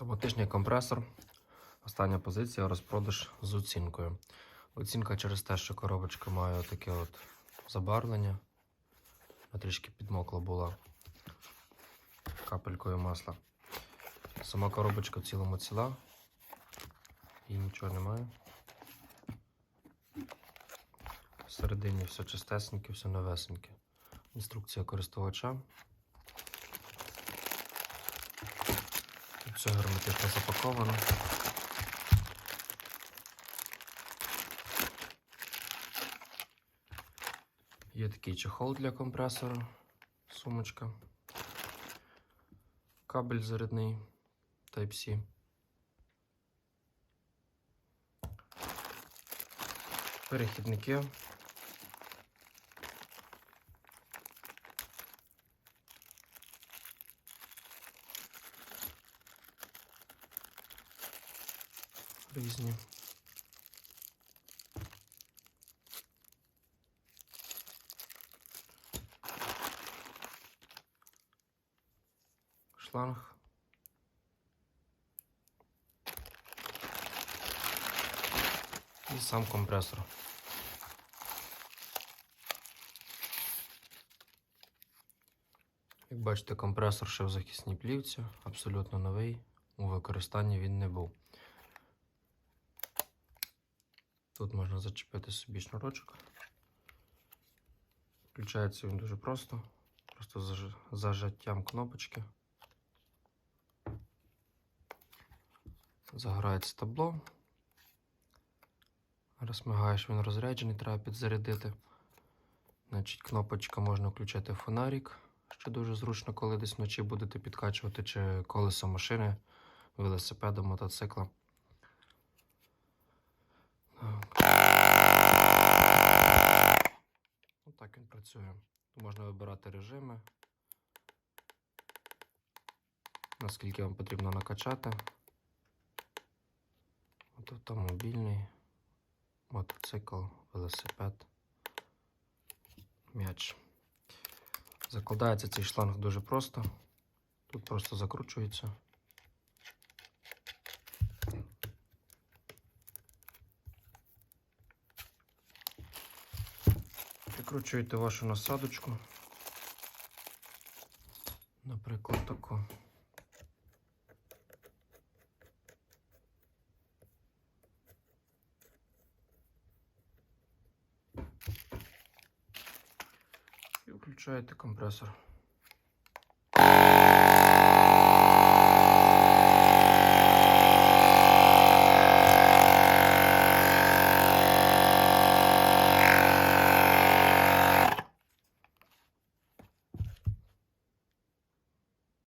Автоматичний компресор. Остання позиція розпродаж з оцінкою. Оцінка через те, що коробочка має таке от забарвлення. Трішки підмокла була капелькою масла. Сама коробочка в цілому ціла. І нічого немає. Всередині все чистесеньке, все новесеньке. Інструкція користувача. Все герметично запаковано. Є такий чехол для компресора, сумочка, кабель зарядний Type-C. Перехідники. Різні. Шланг. І сам компресор. Як бачите, компресор ще в захисній плівці, абсолютно новий. У використанні він не був. Тут можна зачепити собі шнурочок. Включається він дуже просто. Просто заж- зажаттям кнопочки. Загорається табло. Розмигаєш, він розряджений, треба підзарядити. Значить, кнопочка можна включати фонарик, що дуже зручно, коли десь вночі будете підкачувати чи колесо машини, велосипеда, мотоцикла. Так. Отак він працює. Можна вибирати режими. Наскільки вам потрібно накачати. Автомобільний, мотоцикл, велосипед, м'яч. Закладається цей шланг дуже просто. Тут просто закручується. Прикручуєте вашу насадочку. Наприклад, таку. І включаєте компресор.